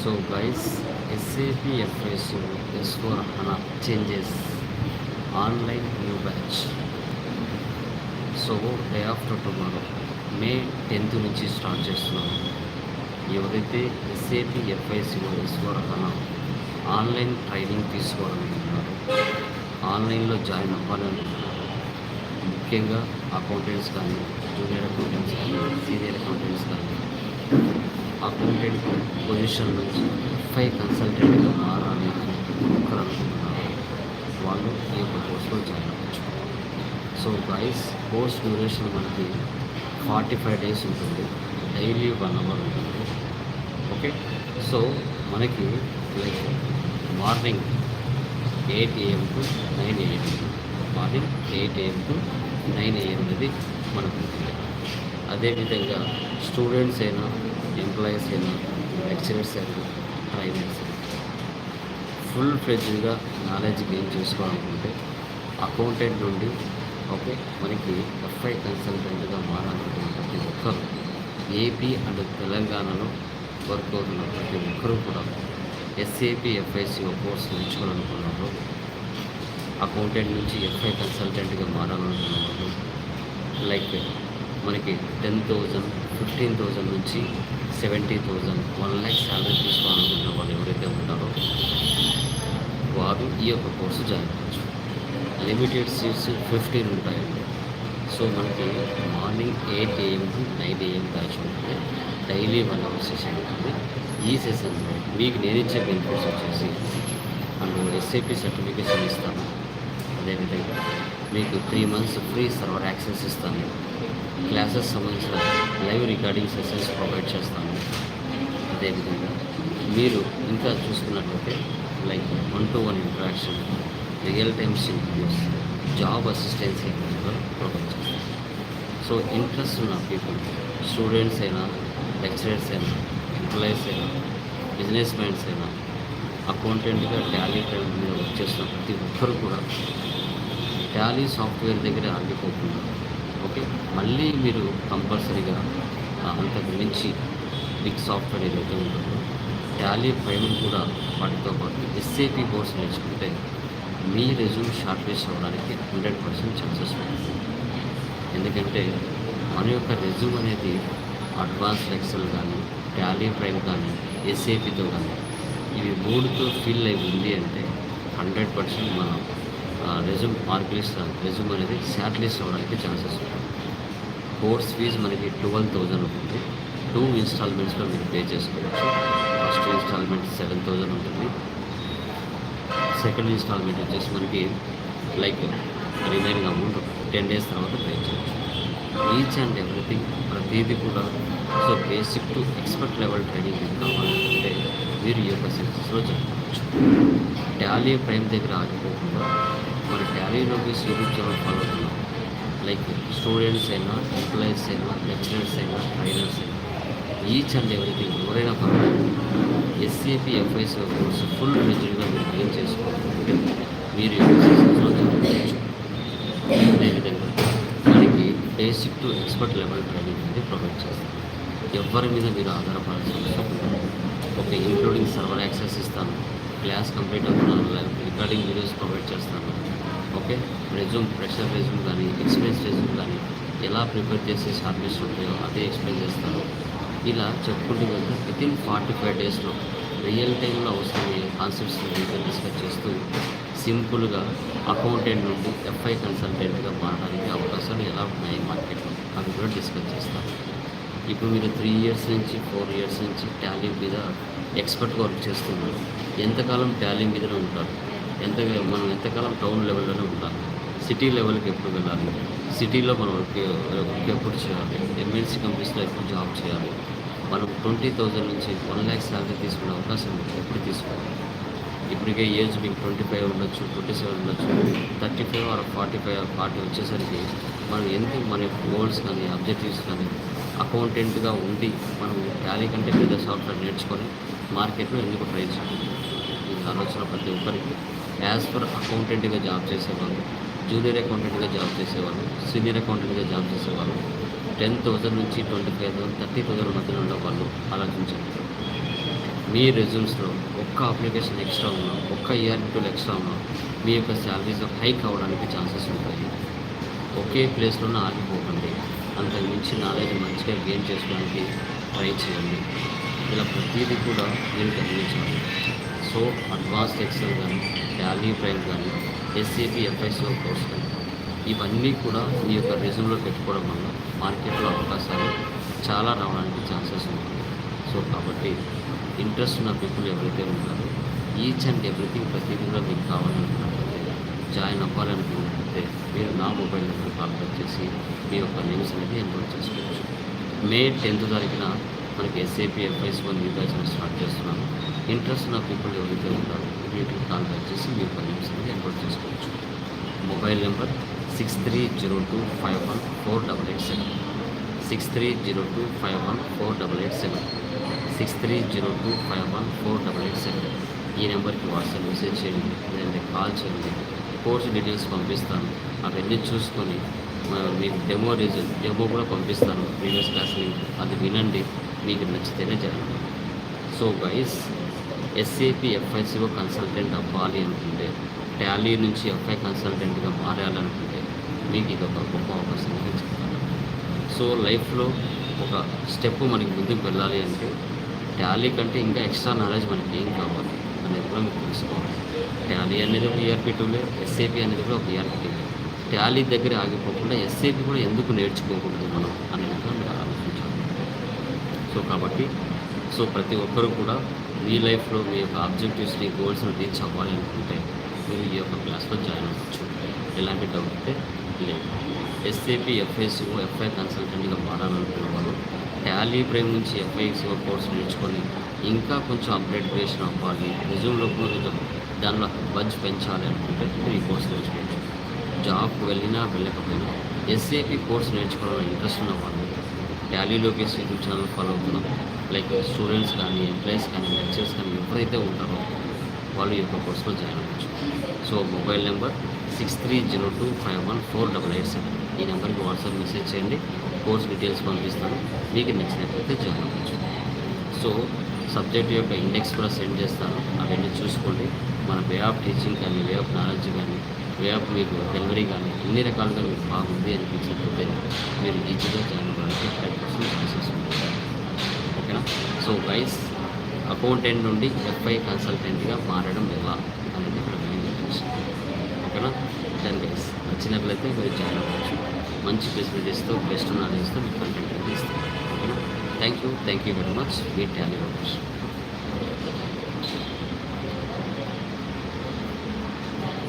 So guys SAP FSU S4 HANA changes online new batch so day after tomorrow May tenth నుంచి start చేస్తున్నాము ఎవరైతే SAP FICO S four HANA online training తీసుకోవాలనుకుంటున్నారు ఆన్లైన్లో join అవ్వాలనుకుంటున్నారు ముఖ్యంగా accountants కానీ junior accountants కానీ senior accountants కానీ. Accountant position నుంచి ఎఫ్ఐ కన్సల్టెంట్గా మారాలి అని ఒకరు అనుకుంటున్నారు వాళ్ళు ఈ యొక్క కోర్సులో జాయిన్ అవ్వచ్చు. సో గైస్ కోర్స్ డ్యూరేషన్ మనకి ఫార్టీ ఫైవ్ డేస్ ఉంటుంది. డైలీ వన్ అవర్ ఉంటుంది. ఓకే? సో మనకి like morning eight AM to nine AM. Morning eight AM to nine AM అనేది మనకు ఉంటుంది అదేవిధంగా స్టూడెంట్స్ అయినా ఎంప్లాయీస్ అయినా లెక్చరర్స్ అయినా ట్రైనర్స్ ఫుల్ ఫ్లెడ్జ్గా నాలెడ్జ్ గెయిన్ చేసుకోవాలనుకుంటే అకౌంటెంట్ నుండి ఓకే మనకి ఎఫ్ఐ కన్సల్టెంట్గా మారాలనుకున్న ప్రతి ఒక్కరు ఏపీ అండ్ తెలంగాణలో వర్క్ అవుతున్న ప్రతి ఒక్కరూ కూడా ఎస్ఏపి ఎఫ్ఐసిఓ కోర్స్ నేర్చుకోవాలనుకున్నప్పుడు అకౌంటెంట్ నుంచి ఎఫ్ఐ కన్సల్టెంట్గా మారాలనుకున్న లైక్ మనకి టెన్ థౌజండ్ ఫిఫ్టీన్ థౌజండ్ నుంచి seventy thousand one lakh salary తీసుకోవాలనుకున్న వాళ్ళు ఎవరైతే ఉంటారో వారు ఈ యొక్క కోర్సు జాయిన్ అవ్వచ్చు. లిమిటెడ్ సీట్స్ ఫిఫ్టీన్ ఉంటాయండి. సో మనకి morning eight AM to nine AM batch ఉంటుంది డైలీ వన్ అవర్ సెషన్ ఉంటుంది. ఈ సెషన్లో మీకు నేను ఇచ్చే బెనిఫిట్స్ వచ్చేసి మనం ఎస్ఏపి సర్టిఫికేషన్ ఇస్తాను అదేవిధంగా మీకు three months free server access ఇస్తాను క్లాసెస్ సంబంధించిన లైవ్ రికార్డింగ్ సెషన్స్ ప్రొవైడ్ చేస్తాము. అదేవిధంగా మీరు ఇంకా చూసుకున్నట్లయితే like one to one interaction real time interviews job assistance కూడా ప్రొవైడ్ చేస్తాం సో ఇంట్రెస్ట్ ఉన్న పీపుల్ స్టూడెంట్స్ అయినా లెక్చరర్స్ అయినా ఎంప్లాయీస్ అయినా బిజినెస్ మ్యాన్స్ అయినా అకౌంటెంట్గా టాలీ టైం మీద వర్క్ చేస్తున్న ప్రతి ఒక్కరు కూడా టాలీ సాఫ్ట్వేర్ దగ్గర ఆగిపోకుండా ఓకే మళ్ళీ మీరు కంపల్సరీగా అంతకు మించి బిగ్ సాఫ్ట్వేర్ ఏదైతే ఉంటుందో టాలీ ప్రైమ్ కూడా వాటితో పాటు ఎస్ఏపి కోర్స్ నేర్చుకుంటే మీ రెజ్యూమ్ షార్ట్ లిస్ట్ అవ్వడానికి హండ్రెడ్ పర్సెంట్ ఛాన్సెస్ ఉంటుంది ఎందుకంటే మన యొక్క రెజ్యూమ్ అనేది అడ్వాన్స్ ఎక్సెల్ కానీ టాలీ ప్రైమ్ కానీ ఎస్ఏపితో కానీ ఇవి మూడుతో ఫిల్ అయి ఉంది అంటే హండ్రెడ్ పర్సెంట్ మన రెజ్యూమ్ మార్క్ లిస్ట్ రెజ్యూమ్ అనేది షార్ట్ లిస్ట్ అవ్వడానికి ఛాన్సెస్ ఉంటుంది కోర్స్ ఫీజు మనకి ట్వెల్వ్ థౌజండ్ ఉంటుంది. టూ ఇన్స్టాల్మెంట్స్లో మీరు పే చేసుకోవచ్చు. ఫస్ట్ ఇన్స్టాల్మెంట్ సెవెన్ థౌజండ్ ఉంటుంది. సెకండ్ ఇన్స్టాల్మెంట్ వచ్చేసి మనకి like remaining amount ten days తర్వాత పే చేయొచ్చు. ఈచ్ అండ్ ఎవ్రీథింగ్ ప్రతిదీ కూడా so basic to expert level training మీకు కావాలంటే మీరు ఈ యొక్క సెన్సెస్లో చెప్పవచ్చు టాలీ ప్రైమ్ దగ్గర ఆగిపోకుండా మన టాలీలోకి యూట్యూబ్ ఛానల్ ఫాలో అవుతున్నాం లైక్ స్టూడెంట్స్ అయినా ఎంప్లాయీస్ అయినా లెక్చరర్స్ అయినా ట్రైనర్స్ అయినా ఈచ్ అండ్ ఎవ్రీథింగ్ ఎవరైనా పర్వాలేదు ఎస్సీపీ ఎఫ్ఐసీ కోర్సు ఫుల్ రిజిడ్గా మీరు ఏం చేసుకోవాలి మీరు అదేవిధంగా మనకి basic to expert level training అనేది ప్రొవైడ్ చేస్తాం. ఎవరి మీద మీరు ఆధారపడాల్సిన అవసరం ఓకే ఇంక్లూడింగ్ సర్వర్ యాక్సెస్ ఇస్తాను. క్లాస్ కంప్లీట్ అవుతున్నాను రికార్డింగ్ వీడియోస్ ప్రొవైడ్ చేస్తాను. ఓకే? రెజ్యూమ్ ప్రెషర్ రెజ్యూమ్ కానీ ఎక్స్పీరియన్స్ రెజ్యూమ్ కానీ ఎలా ప్రిపేర్ చేసే సర్వీస్ ఉంటాయో అదే ఎక్స్ప్లెయిన్ చేస్తాను ఇలా చెప్పుకుంటూ వెళ్తే విత్ ఇన్ ఫార్టీ ఫైవ్ డేస్లో రియల్ టైంలో అవసరమయ్యే కాన్సెప్ట్స్ మీతో డిస్కస్ చేస్తూ సింపుల్గా అకౌంటెంట్ నుండి ఎఫ్ఐ కన్సల్టెంట్గా మారడానికి అవకాశాలు ఎలా ఉన్నాయి మార్కెట్లో అవి కూడా డిస్కస్ చేస్తాను ఇప్పుడు మీరు త్రీ ఇయర్స్ నుంచి ఫోర్ ఇయర్స్ నుంచి టాలీ మీద ఎక్స్పర్ట్గా వర్క్ చేస్తున్నారు. ఎంతకాలం టాలీ మీదనే ఉంటారు? ఎంత మనం ఎంతకాలం టౌన్ లెవెల్లోనే ఉండాలి. సిటీ లెవెల్కి ఎప్పుడు వెళ్ళాలి? సిటీలో మనం వర్క్ ఎప్పుడు చేయాలి? ఎంఎన్సీ కంపెనీస్లో ఎప్పుడు జాబ్ చేయాలి? మనం ట్వంటీ థౌజండ్ నుంచి వన్ ల్యాక్ శాలరీ తీసుకునే అవకాశం ఎప్పుడు తీసుకోవాలి? ఇప్పటికే ఏజ్ మీకు ట్వంటీ ఫైవ్ ఉండొచ్చు ట్వంటీ సెవెన్ ఉండొచ్చు. Thirty five or forty five or forty వచ్చేసరికి మనం ఎంత మన గోల్స్ కానీ అబ్జెక్టివ్స్ కానీ అకౌంటెంట్గా ఉండి మనం టాలీ కంటే పెద్ద సాఫ్ట్వేర్ నేర్చుకొని మార్కెట్లో ఎందుకు ట్రై చేయాలి? ఈ ఆలోచన ప్రతి ఒక్కరికి. యాజ్ పర్ అకౌంటెంట్గా జాబ్ చేసేవాళ్ళు జూనియర్ అకౌంటెంట్గా జాబ్ చేసేవాళ్ళు సీనియర్ అకౌంటెంట్గా జాబ్ చేసేవాళ్ళు టెన్ థౌజండ్ నుంచి twenty five thousand thirty thousand మధ్యలో ఉండేవాళ్ళు వాళ్ళు ఆలోచించండి. మీ రెజ్యూమ్స్లో ఒక్క అప్లికేషన్ ఎక్స్ట్రా ఉన్నా ఒక్క ఇయర్ టూల్ ఎక్స్ట్రా ఉన్నా మీ యొక్క శాలరీస్ హైక్ అవ్వడానికి ఛాన్సెస్ ఉంటాయి. ఒకే ప్లేస్లోనే ఆగిపోకండి. అంతకు మించి నాలెడ్జ్ మంచిగా గెయిన్ చేసుకోవడానికి ట్రై చేయండి. ఇలా ప్రతిదీ కూడా మీరు గమనించాలి సో అడ్వాన్స్డ్ ఎక్సెల్ కానీ టాలీ ప్రైమ్ కానీ ఎస్సీపీ ఎఫ్ఐసిఓ కోర్స్ కానీ ఇవన్నీ కూడా మీ యొక్క రెజ్యూమ్లో పెట్టుకోవడం వల్ల మార్కెట్లో అవకాశాలు చాలా రావడానికి ఛాన్సెస్ ఉంటుంది సో కాబట్టి ఇంట్రెస్ట్ ఉన్న పీపుల్ ఎవరైతే ఉన్నారో ఈచ్ అండ్ ఎవ్రీథింగ్ ప్రతిదీ కూడా మీకు కావాలనుకున్నట్లయితే జాయిన్ అవ్వాలనుకున్నట్లయితే మీరు నా మొబైల్ నెంబర్ కాల్ చేసి మీ యొక్క నేమ్స్ అనేది ఎన్రోల్ చేసుకోవచ్చు. మే టెన్త్ తారీఖున మనకి ఎస్ఏపీ ఎఫ్ఐస్ వన్ స్టార్ట్ చేస్తున్నాను ఇంట్రెస్ట్ ఉన్న పీపుల్ ఎవరైతే ఉన్నారో వీటికి కాంటాక్ట్ చేసి మీరు పది నేమ్స్ ఎన్రోల్ చేసుకోవచ్చు. Mobile number six three zero two five one four double eight seven six three zero two five one four double eight seven six three zero two five one four double eight seven ఈ నెంబర్కి WhatsApp message చేయండి లేదంటే call చేయండి. Course details పంపిస్తాను. అవన్నీ చూసుకొని మీకు demo reason demo కూడా పంపిస్తాను ప్రీవియస్ క్లాస్ లింక్. అది వినండి మీకు నచ్చితేనే జరగండి. So guys SAP FICO consultant అవ్వాలి అనుకుంటే టాలీ నుంచి ఎఫ్ఐ కన్సల్టెంట్గా మారాలనుకుంటే మీకు ఇది ఒక గొప్ప అవకాశం చెప్తాను. సో లైఫ్లో ఒక స్టెప్ మనకి ముందుకు వెళ్ళాలి అంటే టాలీ కంటే ఇంకా ఎక్స్ట్రా నాలెడ్జ్ మనకి ఏం కావాలి అనేది కూడా మీకు తెలుసుకోవాలి. టాలీ అనేది ఒక ఈఆర్పీ టూలే ఎస్ఏపి అనేది కూడా ఒక ఈఆర్పీ టూలే టాలీ దగ్గర ఆగిపోకుండా ఎస్ఏపి కూడా ఎందుకు నేర్చుకోకూడదు మనం అనేది కూడా మీరు ఆలోచించాలి. సో కాబట్టి సో ప్రతి ఒక్కరూ కూడా మీ లైఫ్లో మీ యొక్క ఆబ్జెక్టివ్స్ని గోల్స్ని రీచ్ అవ్వాలి అనుకుంటే మీరు ఈ యొక్క క్లాస్లో జాయిన్ అవ్వచ్చు. ఎలాంటి డౌట్ అయితే లేదు. ఎస్ఏపి ఎఫ్ఐసిఓ ఎఫ్ఐ కన్సల్టెంట్గా మారాలనుకున్న వాళ్ళు టాలీ ప్రైమ్ నుంచి ఎఫ్ఐసిఓ కోర్స్ నేర్చుకొని ఇంకా కొంచెం అప్గ్రేడేషన్ అవ్వాలి. రిజ్యూమ్లో కూడా కొంచెం దానిలో బజ్ పెంచాలి అనుకుంటే మీరు ఈ కోర్స్ నేర్చుకోవచ్చు. జాబ్కి వెళ్ళినా వెళ్ళకపోయినా ఎస్ఏపి కోర్స్ నేర్చుకోవాలని ఇంట్రెస్ట్ ఉన్న వాళ్ళు టాలీలోకి యూట్యూబ్ ఛానల్ ఫాలో అవుతున్నాం. లైక్ స్టూడెంట్స్ కానీ ఎంప్లాయీస్ కానీ లెక్చర్స్ కానీ ఎవరైతే ఉంటారో వాళ్ళు ఈ యొక్క కోర్సులో జాయిన్ అవ్వచ్చు. So mobile number six three zero two five one four double eight seven ఈ నెంబర్కి వాట్సాప్ మెసేజ్ చేయండి. కోర్స్ డీటెయిల్స్ పంపిస్తాను. మీకు నచ్చినట్లయితే జాయిన్ అవ్వచ్చు. సో సబ్జెక్ట్ యొక్క ఇండెక్స్ కూడా సెండ్ చేస్తాను. అవన్నీ చూసుకోండి. మన వే ఆఫ్ టీచింగ్ కానీ వే ఆఫ్ నాలెడ్జ్ కానీ వే ఆఫ్ మీకు డెలివరీ కానీ అన్ని రకాలుగా మీకు బాగుంది అనిపించినట్లయితే మీరు ఈజీగా జాయిన్ అవ్వడానికి హండ్రెడ్ పర్సెంట్ ఛాన్సెస్ ఉంటాయి. సో గైస్ అకౌంటెంట్ నుండి ఎఫ్ఐ కన్సల్టెంట్గా మారడం ఎలా అనేది ఇక్కడ మెయిన్ ఓకేనా? దాని గైస్ నచ్చినట్లయితే మీరు జాయిన్ అవ్వచ్చు. మంచి ఫెసిలిటీస్తో బెస్ట్ నాలెడ్జ్తో మీకు కంటెంట్ అనేది ఓకేనా? Thank you thank you very much me Tally workers